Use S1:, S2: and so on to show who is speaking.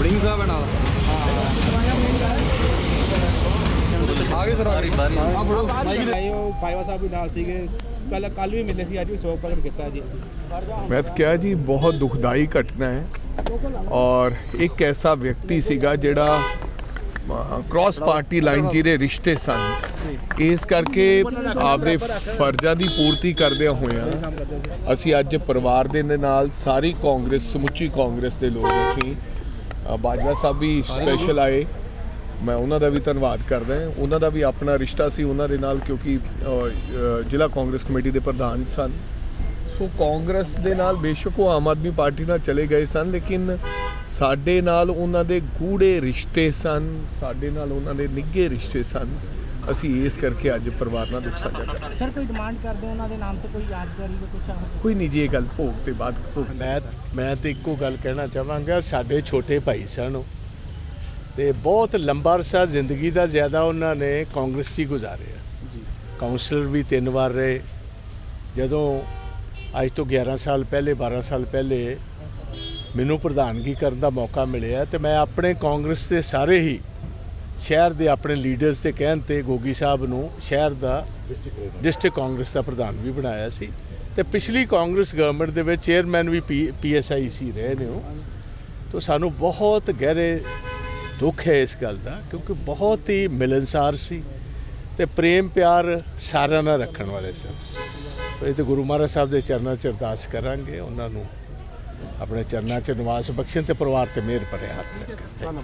S1: ਬੜਿੰਗ ਸਾਹਿਬ ਹੈ ਨਾਲ? ਆ ਗਏ ਸਰ ਆ ਫੜੋ। ਮਾਈਕ
S2: ਆਏ ਉਹ ਬਾਈਵਾ ਸਾਹਿਬ ਵੀ ਨਾਲ ਸੀਗੇ। ਕੱਲ ਕੱਲ ਵੀ ਮਿਲੇ ਸੀ ਅੱਜ ਵੀ ਸੋਗ ਪ੍ਰਗਟ ਕੀਤਾ ਜੀ।
S3: ਮੈਂ ਤਾਂ ਕਿਹਾ ਜੀ ਬਹੁਤ ਦੁਖਦਾਈ ਘਟਨਾ ਹੈ। ਔਰ ਇੱਕ ਐਸਾ ਵਿਅਕਤੀ ਸੀਗਾ ਜਿਹੜਾ ਕ੍ਰਾਸ ਪਾਰਟੀ ਲਾਈਨ ਜਿਹਦੇ ਰਿਸ਼ਤੇ ਸਨ। ਇਸ ਕਰਕੇ ਆਪਦੇ ਫਰਜ਼ਾਂ ਦੀ ਪੂਰਤੀ ਕਰਦਿਆਂ ਹੋਇਆਂ ਅਸੀਂ ਅੱਜ ਪਰਿਵਾਰ ਦੇ ਨਾਲ ਸਾਰੀ ਕਾਂਗਰਸ ਸਮੁੱਚੀ ਕਾਂਗਰਸ ਦੇ ਲੋਕ ਅਸੀਂ। ਬਾਜਵਾ ਸਾਹਿਬ ਵੀ ਸਪੈਸ਼ਲ ਆਏ। ਮੈਂ ਉਹਨਾਂ ਦਾ ਵੀ ਧੰਨਵਾਦ ਕਰਦਾ ਹਾਂ। ਉਹਨਾਂ ਦਾ ਵੀ ਆਪਣਾ ਰਿਸ਼ਤਾ ਸੀ ਉਹਨਾਂ ਦੇ ਨਾਲ ਕਿਉਂਕਿ ਜ਼ਿਲ੍ਹਾ ਕਾਂਗਰਸ ਕਮੇਟੀ ਦੇ ਪ੍ਰਧਾਨ ਸਨ। ਸੋ ਕਾਂਗਰਸ ਦੇ ਨਾਲ ਬੇਸ਼ੱਕ ਉਹ ਆਮ ਆਦਮੀ ਪਾਰਟੀ ਨਾਲ ਚਲੇ ਗਏ ਸਨ ਲੇਕਿਨ ਸਾਡੇ ਨਾਲ ਉਹਨਾਂ ਦੇ ਗੂੜੇ ਰਿਸ਼ਤੇ ਸਨ ਸਾਡੇ ਨਾਲ ਉਹਨਾਂ ਦੇ ਨਿੱਘੇ ਰਿਸ਼ਤੇ ਸਨ। ਅਸੀਂ ਇਸ ਕਰਕੇ ਅੱਜ ਪਰਿਵਾਰ ਨਾਲ ਦੁੱਖ ਸਾਂਝਾ ਕਰ ਰਹੇ ਹਾਂ।
S4: ਸਰ ਕੋਈ ਡਿਮਾਂਡ ਕਰਦੇ ਉਹਨਾਂ ਦੇ ਨਾਮ ਤੇ ਕੋਈ ਯਾਦਗਾਰੀ ਜਾਂ ਕੁਝ
S3: ਕੋਈ ਨਹੀਂ ਜੀ ਇਹ ਗੱਲ ਭੋਗ ਤੇ ਬਾਅਦ ਭੋਗ
S5: ਮੈਂ ਮੈਂ ਤੇ ਇੱਕੋ ਗੱਲ ਕਹਿਣਾ ਚਾਹਾਂਗਾ ਸਾਡੇ ਛੋਟੇ ਭਾਈ ਸਨ ਉਹ। ਤੇ ਬਹੁਤ ਲੰਬਾ ਅਰਸਾ ਜ਼ਿੰਦਗੀ ਦਾ ਜ਼ਿਆਦਾ ਉਹਨਾਂ ਨੇ ਕਾਂਗਰਸ 'ਚ ਹੀ ਗੁਜ਼ਾਰਿਆ। ਜੀ। ਕਾਉਂਸਲਰ ਵੀ ਤਿੰਨ ਵਾਰ ਰਹੇ। ਜਦੋਂ ਅੱਜ ਤੋਂ 11 ਸਾਲ ਪਹਿਲੇ 12 ਸਾਲ ਪਹਿਲੇ ਮੈਨੂੰ ਪ੍ਰਧਾਨਗੀ ਕਰਨ ਦਾ ਮੌਕਾ ਮਿਲਿਆ ਤੇ ਮੈਂ ਆਪਣੇ ਕਾਂਗਰਸ ਦੇ ਸਾਰੇ ਹੀ ਸ਼ਹਿਰ ਦੇ ਆਪਣੇ ਲੀਡਰਸ ਦੇ ਕਹਿਣ ਤੇ ਗੋਗੀ ਸਾਹਿਬ ਨੂੰ ਸ਼ਹਿਰ ਦਾ ਡਿਸਟ੍ਰਿਕਟ ਕਾਂਗਰਸ ਦਾ ਪ੍ਰਧਾਨ ਵੀ ਬਣਾਇਆ ਸੀ। ਤੇ ਪਿਛਲੀ ਕਾਂਗਰਸ ਗਵਰਨਮੈਂਟ ਦੇ ਵਿੱਚ ਚੇਅਰਮੈਨ ਵੀ ਪੀਐਸਆਈ ਸੀ ਰਹੇ ਨੇ ਉਹ। ਤੋਂ ਸਾਨੂੰ ਬਹੁਤ ਗਹਿਰੇ ਦੁੱਖ ਹੈ ਇਸ ਗੱਲ ਦਾ, ਕਿਉਂਕਿ ਬਹੁਤ ਹੀ ਮਿਲਨਸਾਰ ਸੀ ਤੇ ਪ੍ਰੇਮ ਪਿਆਰ ਸਾਰਿਆਂ ਨਾਲ ਰੱਖਣ ਵਾਲੇ ਸਨ। ਇਹ ਤੇ ਗੁਰੂ ਮਹਾਰਾਜ ਸਾਹਿਬ ਦੇ ਚਰਨਾਂ 'ਚ ਅਰਦਾਸ ਕਰਾਂਗੇ, ਉਹਨਾਂ ਨੂੰ ਆਪਣੇ ਚਰਨਾਂ 'ਚ ਨਿਵਾਸ ਬਖਸ਼ਣ ਤੇ ਪਰਿਵਾਰ ਤੇ ਮਿਹਰ ਭਰੇ ਹੱਥ ਰੱਖਣ।